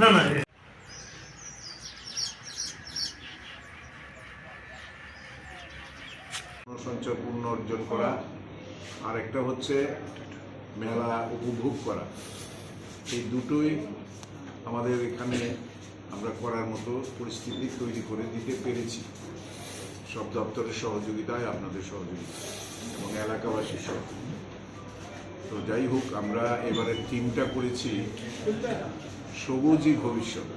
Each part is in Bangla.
না। না সঞ্চয় পূর্ণ অর্জন করা। আর একটা হচ্ছে মেলা উপভোগ করা। এই দুটোই আমাদের এখানে আমরা করার মতো পরিস্থিতি তৈরি করে দিতে পেরেছি। সব দপ্তরের সহযোগিতায় আপনাদের সহযোগিতা এবং এলাকাবাসীর সহযোগিতা তো যাই হোক, আমরা এবারের থিমটা করেছি সবুজই ভবিষ্যৎ।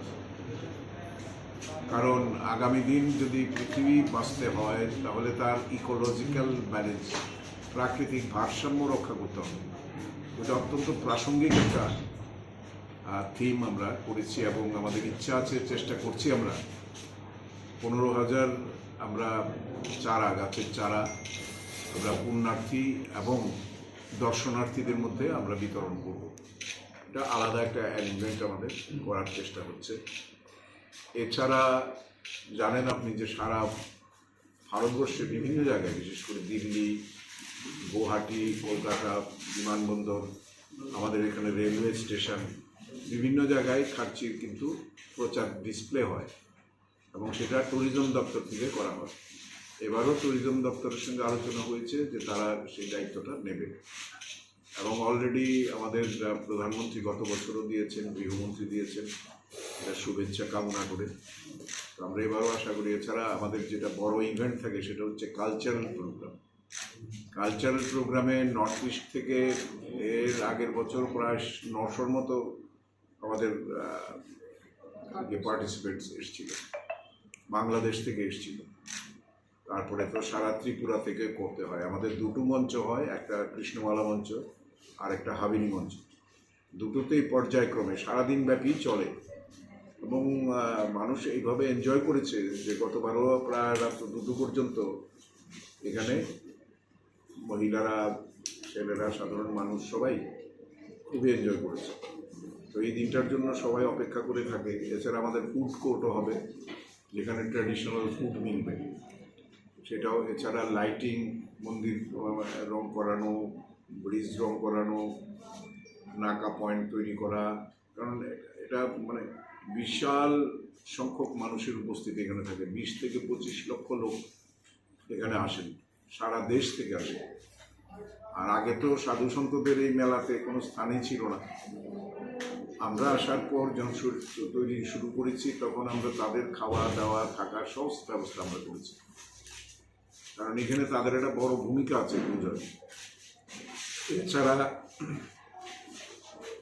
কারণ আগামী দিন যদি পৃথিবী বাঁচতে হয়, তাহলে তার ইকোলজিক্যাল ব্যালেন্স প্রাকৃতিক ভারসাম্য রক্ষা করতে হবে। এটা অত্যন্ত প্রাসঙ্গিক একটা থিম আমরা করেছি এবং আমাদের ইচ্ছা আছে, চেষ্টা করছি আমরা। পনেরো হাজার আমরা চারা, গাছের চারা, আমরা পুণ্যার্থী এবং দর্শনার্থীদের মধ্যে আমরা বিতরণ করব। এটা আলাদা একটা অ্যারেঞ্জমেন্ট আমাদের করার চেষ্টা হচ্ছে। এছাড়া জানেন আপনি যে সারা ভারতবর্ষে বিভিন্ন জায়গায়, বিশেষ করে দিল্লি, গুয়াহাটি, কলকাতা, বিমানবন্দর, আমাদের এখানে রেলওয়ে স্টেশন বিভিন্ন জায়গায় খার্চির কিন্তু প্রচার ডিসপ্লে হয় এবং সেটা ট্যুরিজম দপ্তর থেকে করা হয়। এবারও ট্যুরিজম দপ্তরের সঙ্গে আলোচনা হয়েছে যে তারা সেই দায়িত্বটা নেবে। এবং অলরেডি আমাদের প্রধানমন্ত্রী গত বছরও দিয়েছেন, গৃহমন্ত্রী দিয়েছেন। এটা শুভেচ্ছা কামনা করে। তো আমরা এবারও আশা করি, এছাড়া আমাদের যেটা বড় ইভেন্ট থাকে সেটা হচ্ছে কালচারাল প্রোগ্রাম কালচারাল প্রোগ্রামে নর্থ ইস্ট থেকে এর আগের বছর প্রায় নশোর মতো আমাদের পার্টিসিপেন্টস এসেছিল, বাংলাদেশ থেকে এসেছিল। তারপরে তো সারা ত্রিপুরা থেকে করতে হয়। আমাদের দুটো মঞ্চ হয়, একটা কৃষ্ণমালা মঞ্চ আর একটা হাবিনী মঞ্চ। দুটোতেই পর্যায়ক্রমে সারাদিন ব্যাপী চলে এবং মানুষ এইভাবে এনজয় করেছে যে গতবারও প্রায় রাত দুটো পর্যন্ত এখানে মহিলারা, ছেলেরা, সাধারণ মানুষ সবাই খুবই এনজয় করেছে। তো এই দিনটার জন্য সবাই অপেক্ষা করে থাকে। এছাড়া আমাদের ফুড কোর্টও হবে, যেখানে ট্র্যাডিশনাল ফুড মিলবে। সেটাও এছাড়া লাইটিং মন্দির রং করানো ব্রিজ রং করানো, নাকা পয়েন্ট তৈরি করা, কারণ এটা মানে বিশাল সংখ্যক মানুষের উপস্থিতি এখানে থাকে। বিশ থেকে পঁচিশ লক্ষ লোক এখানে আসেন, সারা দেশ থেকে আসে। আর আগে তো সাধু সন্তদের এই মেলাতে কোনো স্থানই ছিল না। আমরা আসার পর যখন তৈরি শুরু করেছি, তখন আমরা তাদের খাওয়া দাওয়া থাকার সব ব্যবস্থা আমরা করেছি। কারণ এখানে তাদের একটা বড় ভূমিকা আছে পুজোয় এছাড়া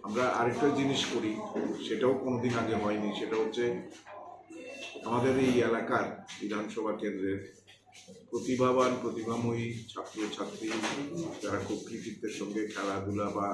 আমরা আরেকটা জিনিস করি, সেটাও কোনোদিন আগে হয়নি, সেটা হচ্ছে আমাদের এই এলাকার বিধানসভা কেন্দ্রের প্রতিভাবান, প্রতিভাময়ী ছাত্র ছাত্রী যারা খুব কৃতিত্বের সঙ্গে খেলাধুলা বা